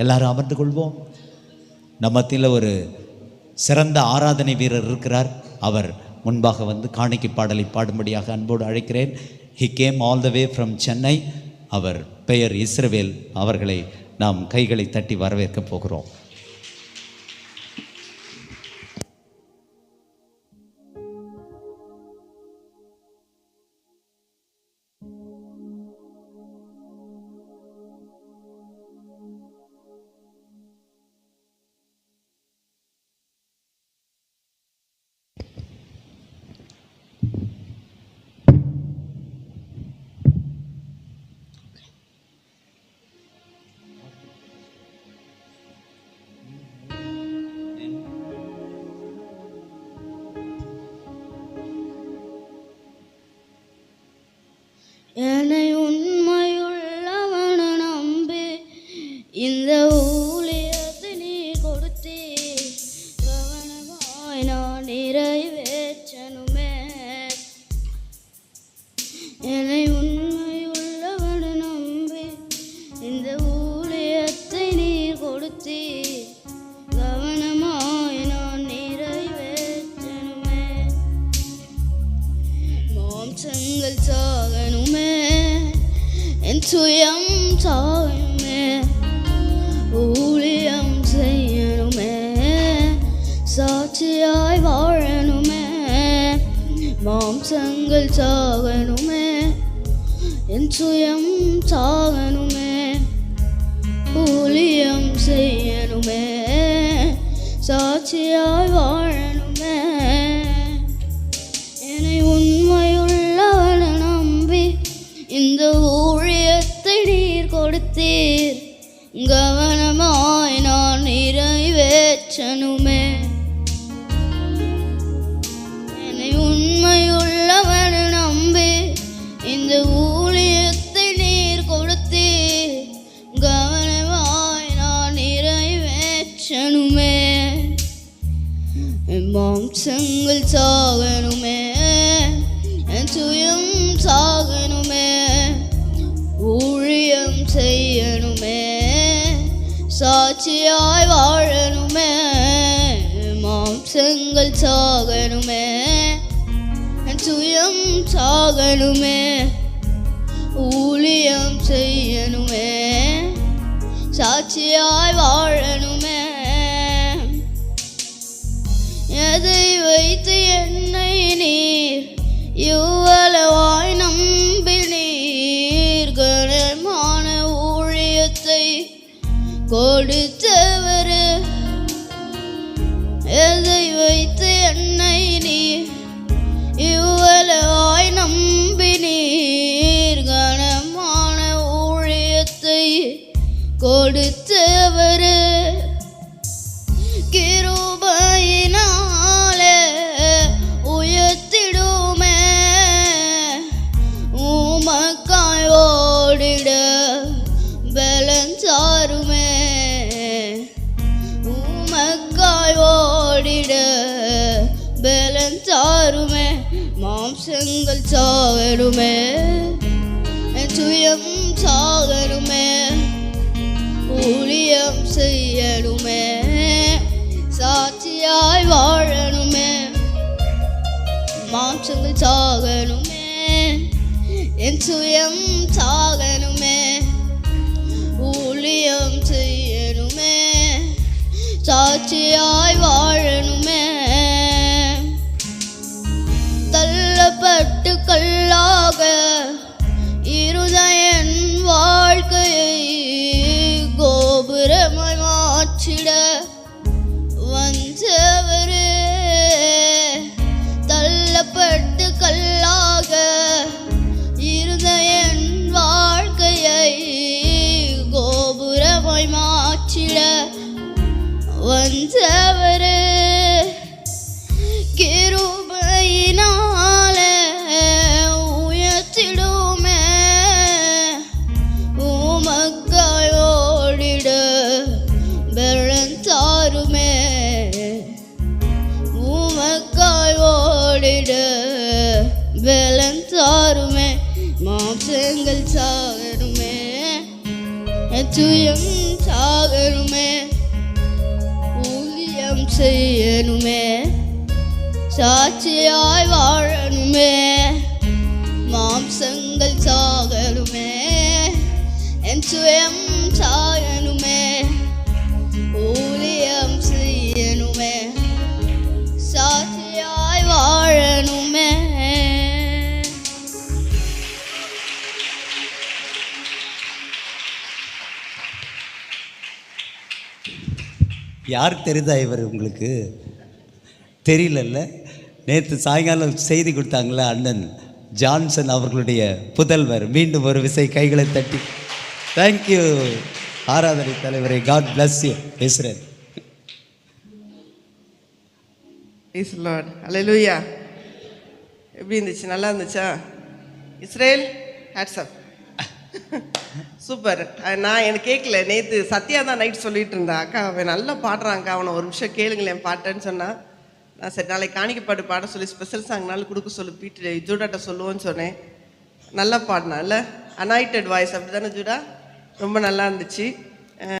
எல்லாரும் அமர்ந்து கொள்வோம். நம்ம மத்தியில் ஒரு சிறந்த ஆராதனை வீரர் இருக்கிறார். அவர் முன்பாக வந்து காணிக்கை பாடலை பாடும்படியாக அன்போடு அழைக்கிறேன். He came all the way from Chennai அவர் பெயர் இஸ்ரவேல். அவர்களை நாம் கைகளை தட்டி வரவேற்கப் போகிறோம். என்னை உண்மையுள்ளவன நம்பி இந்த ஊழியத்தை நீ கொடுத்தே. கவனமாய் நான் நிறைவேற்றனுமே என்னை உண்மையுள்ளவன நம்பி இந்த ஊழியத்தை நீ கொடுத்தே. கவனமாய் நான் நிறைவேற்றனுமே மாம்சங்கள் என் சுயம் சாகணுமே ஊழியம் செய்யணுமே சாட்சியாய் வாழணுமே மாம்சங்கள் சாகணுமே என் சுயம் சாகணுமே ஊழியம் செய்யணுமே சாட்சியாய் வாழ கொடுத்தீர். கவனமாய் நான் நிறைவேற்றனுமே என்னை உண்மையுள்ளவன் நம்பி இந்த ஊழியத்தை நீர் கொடுத்தீர். கவனமாய் நான் நிறைவேற்றனுமே மாம்சங்கள் சாகனுமே என் சுயம் சாட்சியாய் வாழணுமே. மாம்சங்கள் சாகணுமே. சுயம் சாகணுமே. ஊழியம் செய்யணுமே. சாட்சியாய் வாழணுமே. கொடுத்தவர் பலஞ்சாருமே மாம்சங்கள் சாகருமே. சுயம் சாகருமே ஊழியம் செய்யணுமே. சாட்சியாய் வாழணுமே மாம்சங்கள் சாகணுமே. என் சுயம் சாகணுமே ஊழியம் செய்யணுமே. சாட்சியாய் வாழ கோபுரமாய் மாற்றிட வந்தவரே. கிருபையினால உயர்த்திடுமே. உமக்காய் ஓடிட பெருந்தாருமே உமக்காய் ஓடிட பெலந்தாருமே மாம்சங்கள் சாகருமே துயம் சாகணுமே ஊதியம் செய்யணுமே சாட்சியாய் வாழணுமே மாம்சங்கள் சாகணுமே என் சுயம் யாருக்கு தெரியுதா இவர் உங்களுக்கு? தெரியலல்ல. நேற்று சாயங்காலம் செய்தி கொடுத்தாங்களே அண்ணன் ஜான்சன் அவர்களுடைய புதல்வர். மீண்டும் ஒரு விசை கைகளை தட்டி. தேங்க்யூ ஆராதனை தலைவரை காட் பிளஸ் யூ பேசுகிறேன் ப்ளீஸ் லார்ட் எப்படி இருந்துச்சு? நல்லா இருந்துச்சா? Israel hats off super. நான் எனக்கு கேட்கல நேற்று சத்யா தான் நைட் சொல்லிட்டு இருந்தா. அக்கா அவன் நல்லா பாடுறாங்க அவனை ஒரு நிமிஷம் கேளுங்களேன் பாட்டேன்னு சொன்னா. நான் சரி நாளைக்கு காணிக்கப்பாடு பாட சொல்லி ஸ்பெஷல் சாங்னாலும் கொடுக்க சொல்லு பீட்டு ஜூடாட்ட சொல்லுவோன்னு சொன்னேன். நல்லா பாடினான் இல்லை அனாய்டட் வாய்ஸ் அப்படி தானே ஜூடா? ரொம்ப நல்லா இருந்துச்சு.